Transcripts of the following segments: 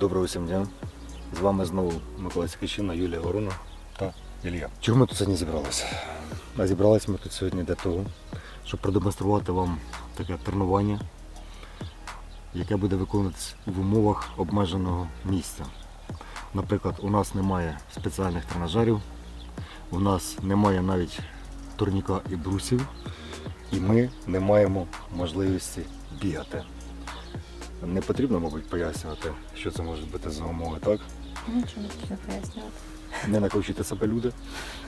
Доброго всім дня. З вами знову Микола Сікачина, Юлія Ворона та Ілля. Чого ми тут сьогодні зібралися? А зібралися ми тут сьогодні для того, щоб продемонструвати вам таке тренування, яке буде виконуватися в умовах обмеженого місця. Наприклад, у нас немає спеціальних тренажерів, у нас немає навіть турніка і брусів, і ми не маємо можливості бігати. Не потрібно, мабуть, пояснювати, що це може бути за умови, так? Нічого не потрібно пояснювати. Не накручуйте себе люди.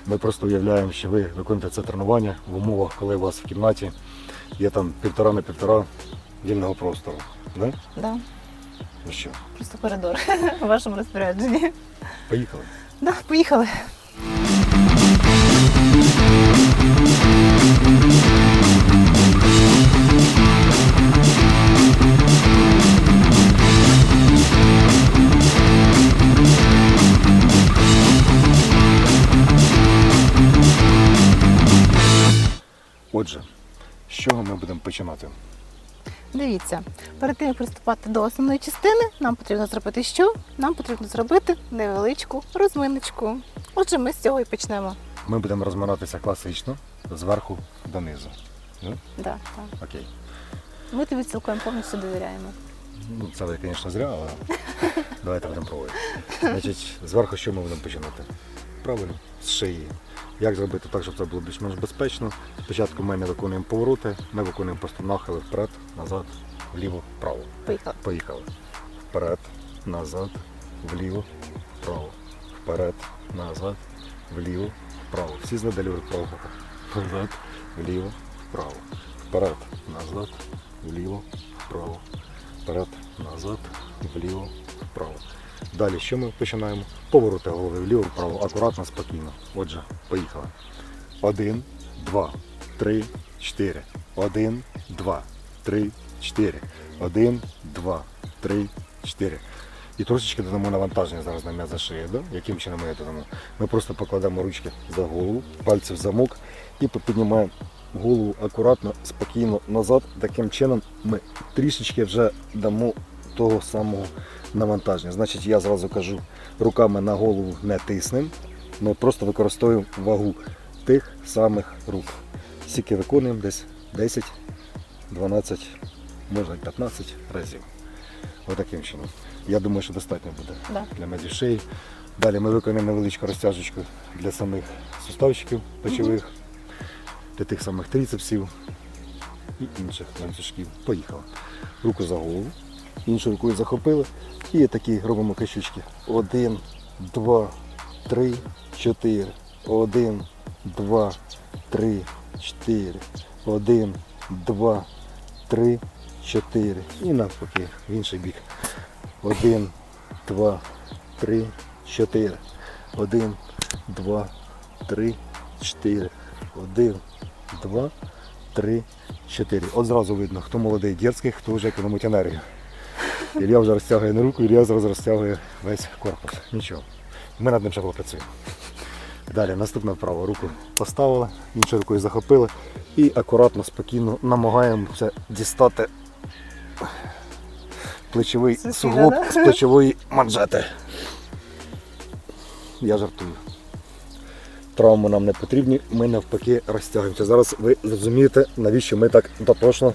Ми просто уявляємо, що ви виконуєте це тренування в умовах, коли у вас в кімнаті є там півтора на півтора вільного простору. Да? Да, Ну що, просто коридор у вашому розпорядженні. поїхали. Да, поїхали. Отже, з чого ми будемо починати? Дивіться, перед тим як приступати до основної частини, нам потрібно зробити що? Нам потрібно зробити невеличку розминочку. Отже, ми з цього і почнемо. Ми будемо розминатися класично зверху донизу. Ну, Да, так. окей. Ми тобі цілком повністю довіряємо. Ну, це, звісно, зря, але давайте будемо пробувати. Значить, зверху що ми будемо починати? Правильно, з шиї. Як зробити так, щоб це було більш-менш безпечно? Спочатку ми не виконуємо повороти, ми виконуємо просто нахили вперед, назад, вліво, вправо. Поїхали. Поїхали. Вперед, назад, вліво, вправо. Вперед, назад, вліво, вправо. Всі згадали вправо. Назад, вліво, вправо. Вперед, назад, вліво, вправо. Вперед, назад, вліво, вправо. Далі що ми починаємо? Повороти голови вліво, вправо, акуратно, спокійно. Отже, поїхали. Один, два, три, чотири. Один, два, три, чотири. Один, два, три, чотири. І трошечки додамо навантаження зараз на м'яза шиї. Да? Яким чином ми це? Ми просто покладемо ручки за голову, пальці в замок і піднімаємо голову акуратно, спокійно назад. Таким чином ми трішечки вже дамо того самого навантаження. Значить, я зразу кажу, руками на голову не тиснемо, ми просто використовуємо вагу тих самих рук. Скільки виконуємо десь 10, 12, може 15 разів. Отаким чином. Я думаю, що достатньо буде Да. для мезів шиї. Далі ми виконуємо невеличку розтяжечку для самих суставчиків плечових, для тих самих трицепсів і інших ланцюжків. Поїхали. Руку за голову, іншу рукою захопили і такі робимо качучки. Один, два, три, чотири. Один, два, три, чотири. Один, два, три, чотири. І навпаки, в інший бік. Один, два, три, чотири. Один, два, три, чотири. Один, два, три, чотири. От зразу видно, хто молодий дерзкий, хто вже економить енергію. Ілля вже розтягує на руку, Ілля зараз розтягує весь корпус. Нічого. Ми над ним ще попрацюємо. Далі наступна вправа. Руку поставили, іншою рукою захопили і акуратно, спокійно намагаємося дістати плечовий Сусіда, суглоб да? з плечової манжети. Я жартую. Травми нам не потрібні, ми навпаки розтягуємося. Зараз ви зрозумієте, навіщо ми так дотошно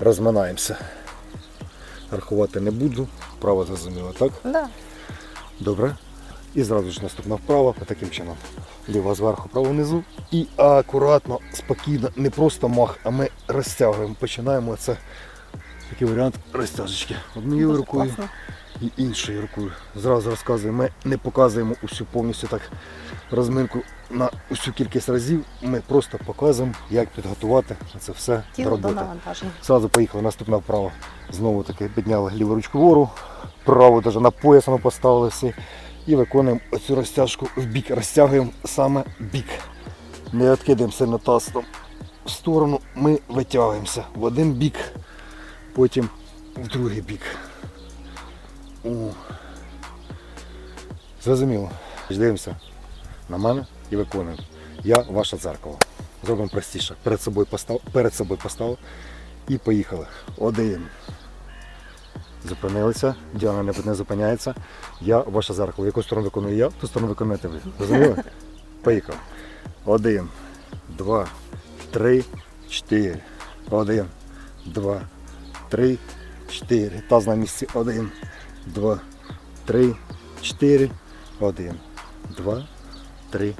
розминаємося. Рахувати не буду, вправо зрозуміло, так? Да. Добре. І зразу ж наступна вправа, таким чином. Ліва зверху, право внизу. І акуратно, спокійно, не просто мах, а ми розтягуємо. Починаємо це такий варіант розтяжечки. Однією рукою класно. І іншою рукою. Зразу розказуємо, ми не показуємо усю повністю так розминку на усю кількість разів. Ми просто показуємо, як підготувати це все Тіло до роботи. Зразу поїхали, наступна вправа. Знову таки підняли ліву ручку вгору, праву даже на пояс ми поставили всі. І виконуємо оцю розтяжку в бік. Розтягуємо саме бік. Не відкидаємо сильно таз там в сторону, ми витягуємося в один бік, потім в другий бік. О. Зрозуміло. Дивимося на мене і виконуємо. Я ваше дзеркало. Зробимо простіше. Перед собою постав, перед собою поставив і поїхали. Один, Зупинилися, Діана не, не зупиняється. Я ваше зеркало. Яку сторону виконую я, ту сторону виконуєте ви. Розуміли? Поїхав. Один, два, три, чотири. Один, два, три, чотири. Таз на місці. Один, два, три, чотири. Один, два, три,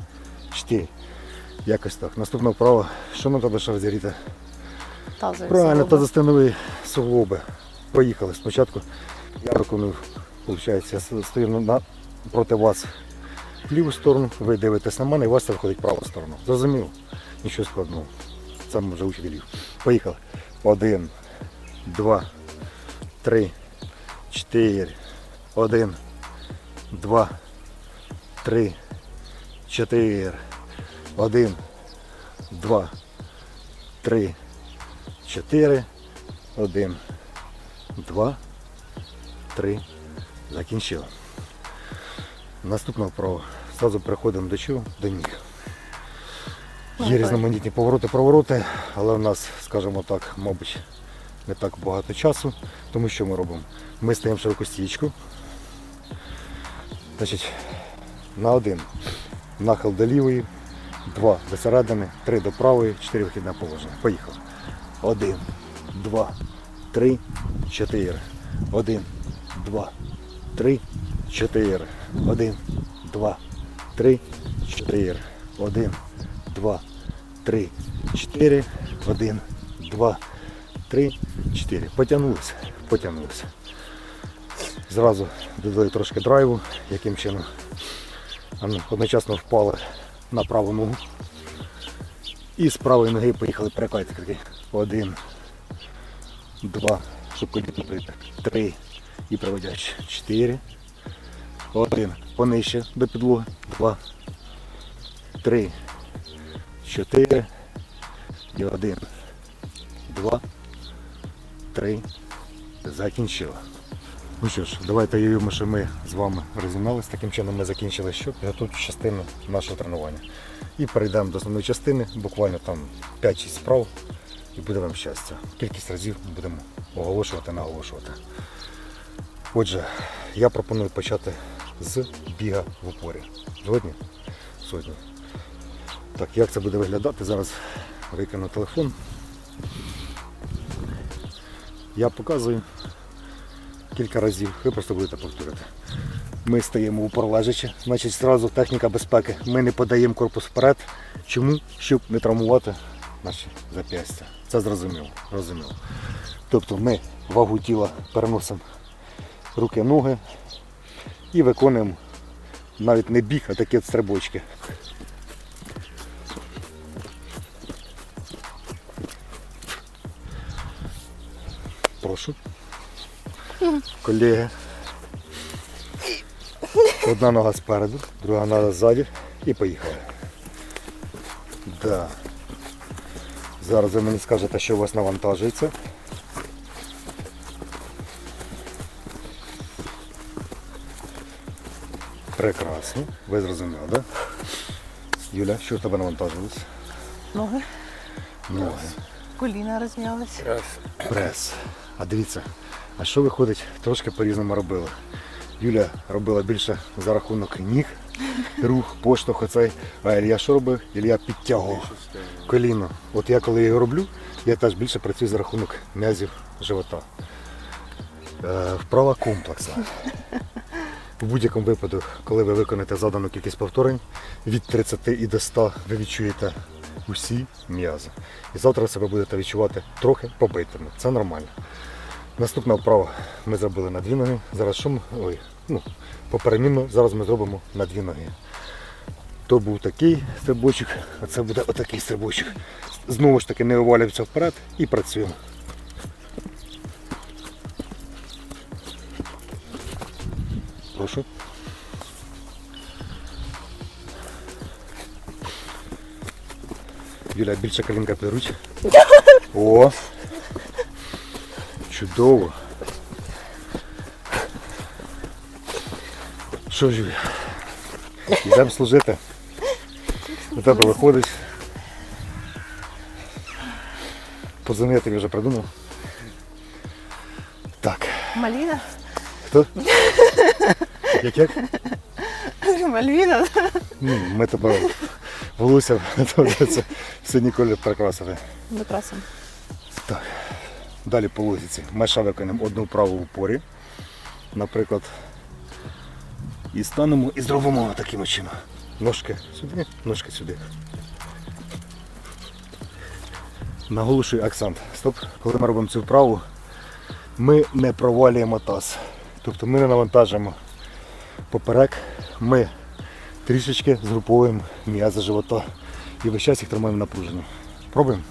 чотири. Якось так. Наступна вправа. Що нам треба ще розігріти? Тазові Правильно, суглоби. та застанови суглоби. Поїхали. Спочатку я виконую, виходить, я стою на- проти вас в ліву сторону, ви дивитесь на мене і у вас це виходить в праву сторону. Зрозуміло? Нічого складного. Це ми вже учителів. Поїхали. Один, два, три, чотири. Один, два, три, чотири. Один, два, три, чотири. Один, два, три. Закінчили. Наступна вправа. Зразу переходимо до чого? До ніг. Є різноманітні повороти, провороти, але в нас, скажімо так, мабуть, не так багато часу. Тому що ми робимо? Ми стаємо широку стічку. Значить, на один нахил до лівої, два до середини, три до правої, чотири вихідне положення. Поїхали. Один, два, три, чотири. Один, два, три, чотири. Один, два, три, чотири. Один, два, три, чотири. Один, два, три, чотири. Потягнулися, потягнулися. Зразу додаю трошки драйву, яким чином. Ну, Одночасно впали на праву ногу. І з правої ноги поїхали перекати такий. Один, два, щоб коліно прийти. Три. І проводячи. Чотири. Один. Понижче до підлоги. Два. Три. Чотири. І один. Два. Три. Закінчили. Ну що ж, давайте уявимо, що ми з вами розімналися. Таким чином ми закінчили що? Підготовчу частину нашого тренування. І перейдемо до основної частини, буквально там 5-6 справ, і буде вам щастя. Кількість разів будемо оголошувати, наголошувати. Отже, я пропоную почати з біга в упорі. Згодні? Сьогодні. Так, як це буде виглядати? Зараз викину телефон. Я показую кілька разів, ви просто будете повторювати. Ми стаємо в упор лежачи, значить зразу техніка безпеки. Ми не подаємо корпус вперед. Чому? Щоб не травмувати наші зап'ястя. Це зрозуміло. зрозуміло. Тобто ми вагу тіла переносимо руки, ноги і виконуємо навіть не біг, а такі стрибочки. Прошу. Колеги. Одна нога спереду, друга нога ззаді і поїхали. Да. Зараз ви мені скажете, що у вас навантажується. Прекрасно. Ви зрозуміли, так? Да? Юля, що в тебе навантажилось? Ноги, Ноги. коліна розм'ялись. Прес. А дивіться, а що виходить, трошки по-різному робили. Юля робила більше за рахунок ніг, рух, поштовх оцей. А Ілля що робив? Ілля підтягував коліно. От я коли його роблю, я теж більше працюю за рахунок м'язів живота. Е, вправа комплексна. У будь-якому випадку, коли ви виконаєте задану кількість повторень, від 30 і до 100 ви відчуєте усі м'язи. І завтра себе будете відчувати трохи побитими. Це нормально. Наступна вправа ми зробили на дві ноги. Зараз ми? Ой, ну, поперемінно, зараз ми зробимо на дві ноги. То був такий стрибочок, а це буде отакий стрибочок. Знову ж таки не вивалюємося вперед і працюємо. Прошу. Юля, більше колінка підруч. О! Чудово. Що ж, Юля? Йдемо служити. У тебе виходить. Позвонити я тобі вже придумав. Так. Мальвіна. Хто? Як як? Мальвіна. Ні, ми тебе волосся це синій колір прикрасили. Викрасимо. Далі по логіці. Ми ще виконаємо одну вправу в упорі, наприклад. І станемо і зробимо таким чином. Ножки сюди, ножки сюди. Наголошую акцент. Стоп. Коли ми робимо цю вправу, ми не провалюємо таз. Тобто ми не навантажуємо поперек, ми трішечки згруповуємо м'язи живота і весь час їх тримаємо напружено. Пробуємо?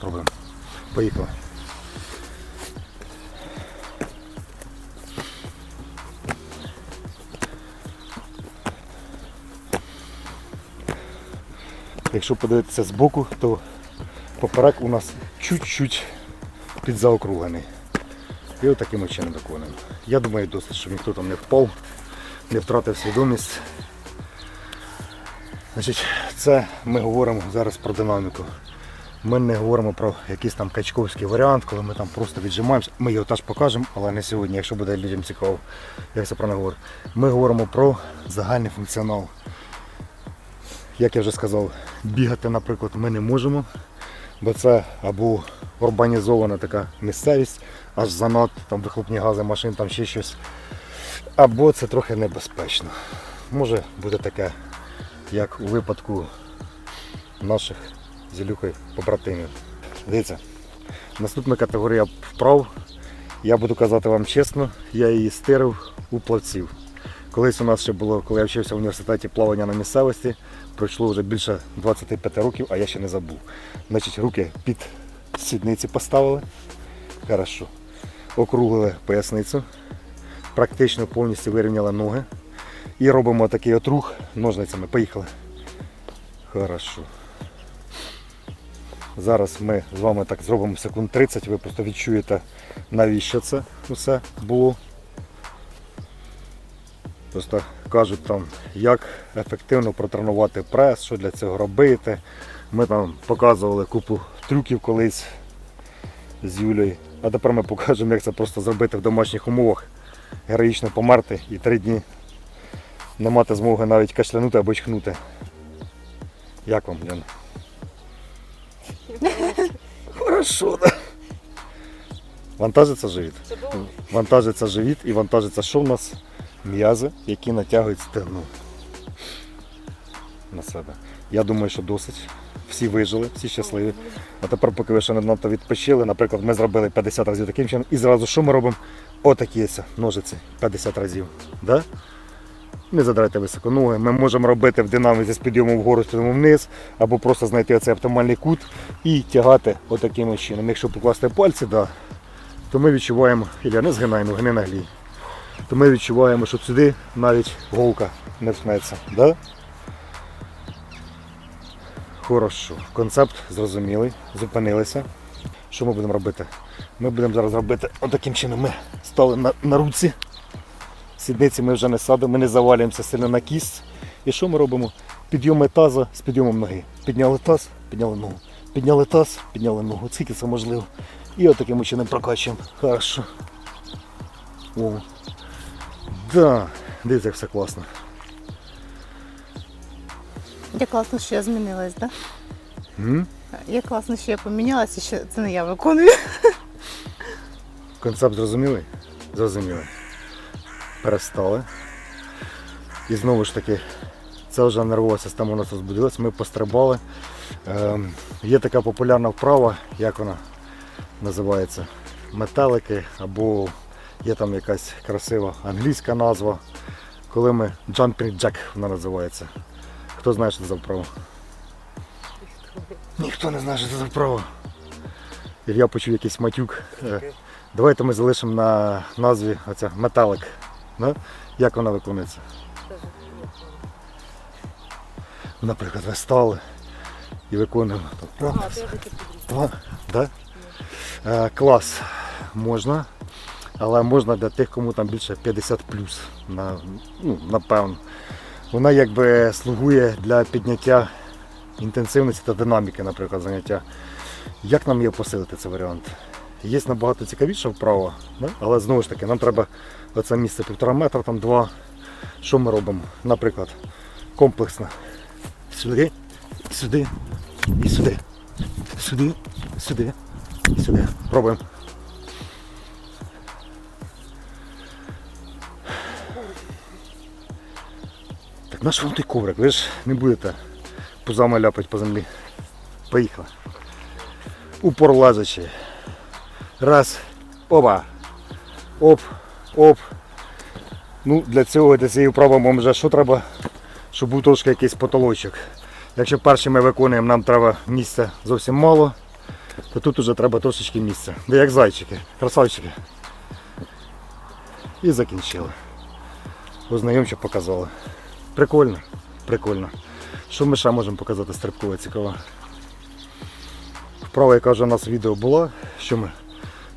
Пробуємо. Поїхали. Якщо подивитися збоку, то поперек у нас чуть-чуть підзаокруглений. І от таким чином виконуємо. Я думаю, досить, щоб ніхто там не впав, не втратив свідомість. Значить, це ми говоримо зараз про динаміку. Ми не говоримо про якийсь там качковський варіант, коли ми там просто віджимаємося. Ми його теж покажемо, але не сьогодні, якщо буде людям цікаво, як це про не говорю. Ми говоримо про загальний функціонал. Як я вже сказав, бігати, наприклад, ми не можемо, бо це або урбанізована така місцевість, аж занадто там вихлопні гази машин, там ще щось. Або це трохи небезпечно. Може бути таке, як у випадку наших з Ілюхою побратимів. Дивіться, наступна категорія вправ. Я буду казати вам чесно, я її стирив у плавців. Колись у нас ще було, коли я вчився в університеті плавання на місцевості, пройшло вже більше 25 років, а я ще не забув. Значить, руки під сідниці поставили. Хорошо. Округлили поясницю. Практично повністю вирівняли ноги. І робимо такий от рух ножницями. Поїхали. Хорошо. Зараз ми з вами так зробимо секунд 30, ви просто відчуєте, навіщо це усе було. Просто кажуть там, як ефективно протренувати прес, що для цього робити. Ми там показували купу трюків колись з Юлею. А тепер ми покажемо, як це просто зробити в домашніх умовах. Героїчно померти і три дні не мати змоги навіть кашлянути або чхнути. Як вам, Яна? Хорошо, да. Вантажиться живіт. Вантажиться живіт і вантажиться що в нас? М'язи, які натягують стегну на себе. Я думаю, що досить. Всі вижили, всі щасливі. А тепер, поки ви ще не надто відпочили, наприклад, ми зробили 50 разів таким чином, і зразу що ми робимо? Отакі ножиці 50 разів. Да? Не задрайте високо ноги. Ми можемо робити в динаміці з підйомом вгору, з підйомом вниз, або просто знайти оцей оптимальний кут і тягати отаким чином. Якщо покласти пальці, да, то ми відчуваємо, Ілля, не згинай ноги, не наглій. То ми відчуваємо, що сюди навіть голка не втнеться. Да? Хорошо. Концепт зрозумілий, зупинилися. Що ми будемо робити? Ми будемо зараз робити отаким чином. Ми стали на, на руці. Сідниці ми вже не садимо, ми не завалюємося сильно на кість. І що ми робимо? Підйоми таза з підйомом ноги. Підняли таз, підняли ногу. Підняли таз, підняли ногу. Скільки це можливо. І отаким чином прокачуємо. Хорошо. О. Да. Дивіться, як все класно. Як класно, що я змінилась, так? Да? Як класно, що я помінялася, що це не я виконую. Концепт зрозумілий? Зрозумілий. Перестали. І знову ж таки, це вже нервова система у нас розбудилась, ми пострибали. Ем, є така популярна вправа, як вона називається? Метелики, або є там якась красива англійська назва. Коли ми Jumping Jack вона називається. Хто знає, що це за вправа? Ніхто не знає, що це за вправа. Я почув якийсь матюк. Е, Давайте ми залишимо на назві оця металик. Да? Як вона виконується? Наприклад, ви стали і виконуємо. там, Раз, два, да? Е, клас можна, але можна для тих, кому там більше 50 на, ну, напевно. Вона якби слугує для підняття інтенсивності та динаміки, наприклад, заняття. Як нам її посилити, цей варіант? є набагато цікавіша вправа, да? але знову ж таки, нам треба оце місце півтора метра, там два. Що ми робимо? Наприклад, комплексно. Сюди, сюди і сюди. Сюди, сюди і сюди. Пробуємо. Так наш вам той коврик, ви ж не будете пузами ляпати по землі. Поїхали. Упор лазачи. Раз. Оба. Оп. Оп. Ну, для цього, для цієї вправи вам вже що треба, щоб був трошки якийсь потолочок. Якщо перші ми виконуємо, нам треба місця зовсім мало, то тут вже треба трошечки місця. Де як зайчики, красавчики. І закінчили. Ознайомче показали. Прикольно, прикольно. Що ми ще можемо показати стрибкове цікаво? Вправа, яка вже у нас відео була, що ми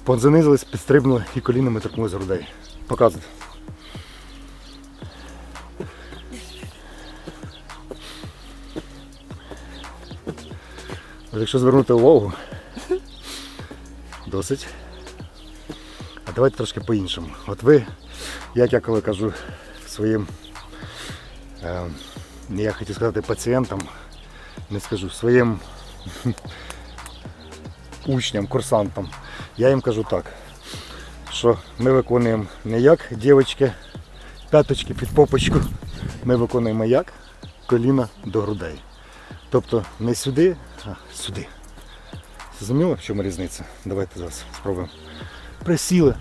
понзанизились, підстрибнули і колінами торкнули з грудей. Показуйте. От Якщо звернути увагу, досить. А давайте трошки по-іншому. От ви, як я коли кажу своїм, е, я хотів сказати пацієнтам, не скажу, своїм учням, курсантам, я їм кажу так, що ми виконуємо не як дівчатки, п'яточки під попочку, ми виконуємо як коліна до грудей. Тобто не сюди, а сюди. Зрозуміло, в чому різниця? Давайте зараз спробуємо. Присіли.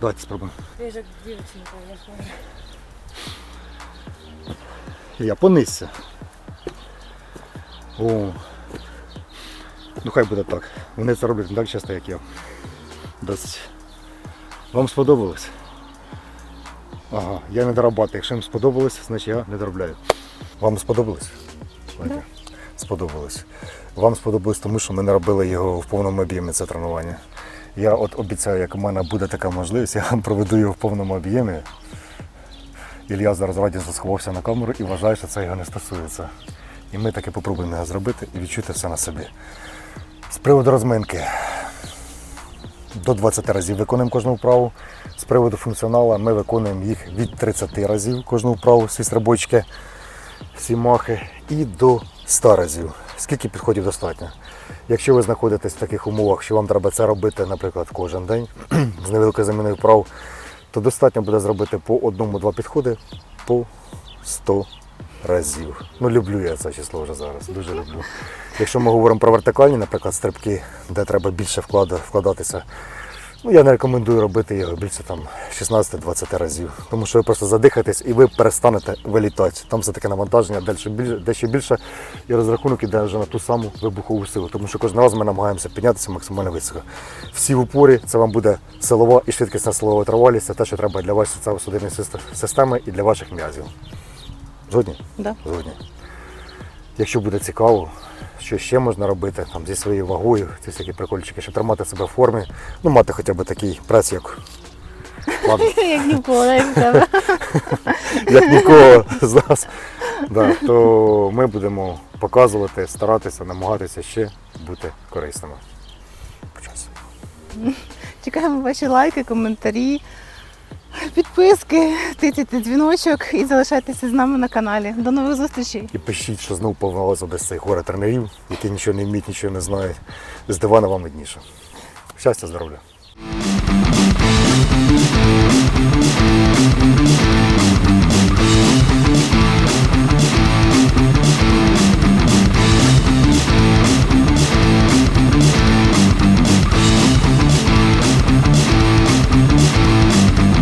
Давайте спробуємо. Я понисся. О. Ну хай буде так. Вони це роблять не так часто, як я. Досить. Вам сподобалось? Ага, я не дорабатую. Якщо їм сподобалось, значить я не доробляю. Вам сподобалось? Ольга? Сподобалось. Вам сподобалось, тому що ми не робили його в повному об'ємі це тренування. Я от обіцяю, як у мене буде така можливість, я вам проведу його в повному об'ємі. Ілля зараз радісно сховався на камеру і вважає, що це його не стосується. І ми таки попробуємо його зробити і відчути все на собі. З приводу розминки. До 20 разів виконуємо кожну вправу. З приводу функціоналу ми виконуємо їх від 30 разів кожну вправу, всі стрибочки, всі махи, і до 100 разів. Скільки підходів достатньо? Якщо ви знаходитесь в таких умовах, що вам треба це робити, наприклад, кожен день з невеликою заміною вправ, то достатньо буде зробити по одному-два підходи по 100 разів. Ну, люблю я це число вже зараз, дуже люблю. Якщо ми говоримо про вертикальні, наприклад, стрибки, де треба більше вкладатися, ну я не рекомендую робити його більше там 16-20 разів. Тому що ви просто задихаєтесь і ви перестанете вилітати. Там все-таки навантаження дещо більше, дещо більше і розрахунок іде вже на ту саму вибухову силу. Тому що кожен раз ми намагаємося піднятися максимально високо. Всі в упорі це вам буде силова і швидкісна силова тривалість. Це те, що треба для вашої серцево-судинної системи і для ваших м'язів. Згодні? Да. Згодні. Якщо буде цікаво, що ще можна робити там, зі своєю вагою, ці всякі прикольчики, щоб тримати себе в формі, ну мати хоча б такий прес, як, ладно, Як ніколи як тебе. як нікого з нас, да, то ми будемо показувати, старатися, намагатися ще бути корисними. Чекаємо ваші лайки, коментарі, підписки, тицяйте дзвіночок і залишайтеся з нами на каналі. До нових зустрічей! І пишіть, що знову повналося без цих горе тренерів, які нічого не вміють, нічого не знають. З дивана вам видніше. Щастя, здоров'я!